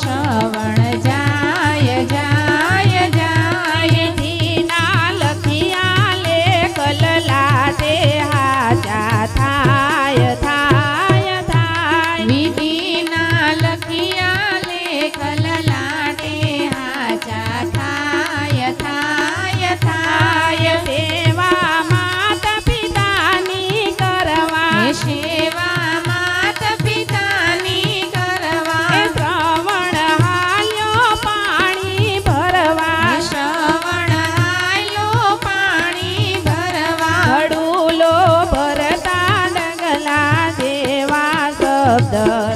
શ્રવણ જાય જાય. શબ્દ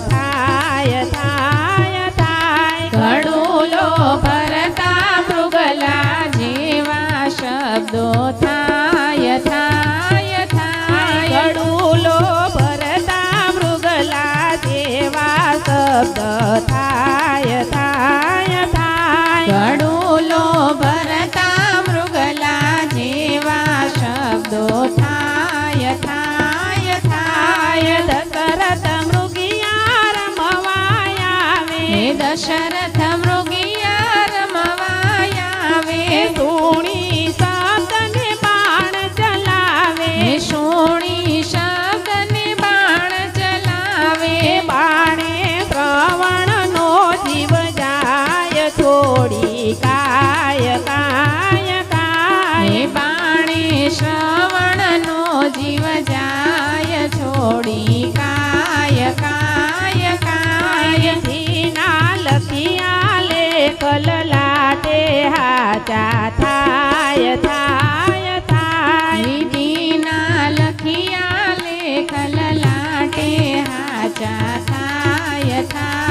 થાય થાય થાય ઘડુલો ભરતા મૃગલા જેવા શબ્દો થાય થાય થાય ગડુલો ભરતા મૃગલા જેવા શબ્દ દશરથ મૃગિયા રમવાયાવે ધૂણી શબ્દને બાણ ચલાવે. સોણી શબ્દને બાણ ચલાવે. બાણે શ્રવણનો જીવ જાય છોડી કાય કાય કાય બાણે શ્રવણનો જીવ જાય છોડી હાચા થાય થાય થાય લખિયા લેખ લલાટે હાચા થાય થાય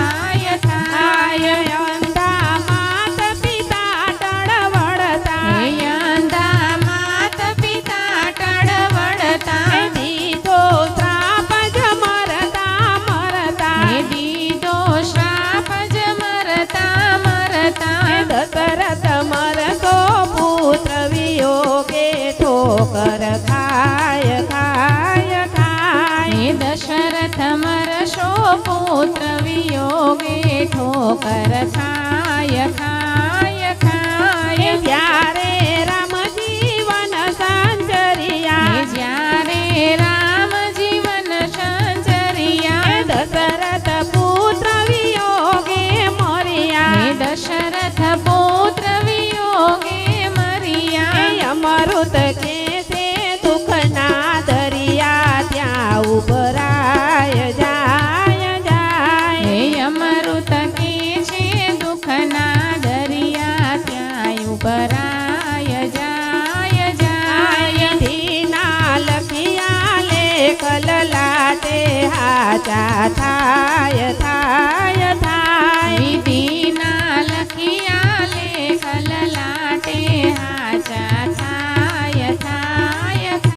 ખાય ખાય ખાય હે દશરથ મરશો પુત્ર વિયોગે ઠોકર થાય ખાય લેખ લલાટે હાચા થાય થાય થાય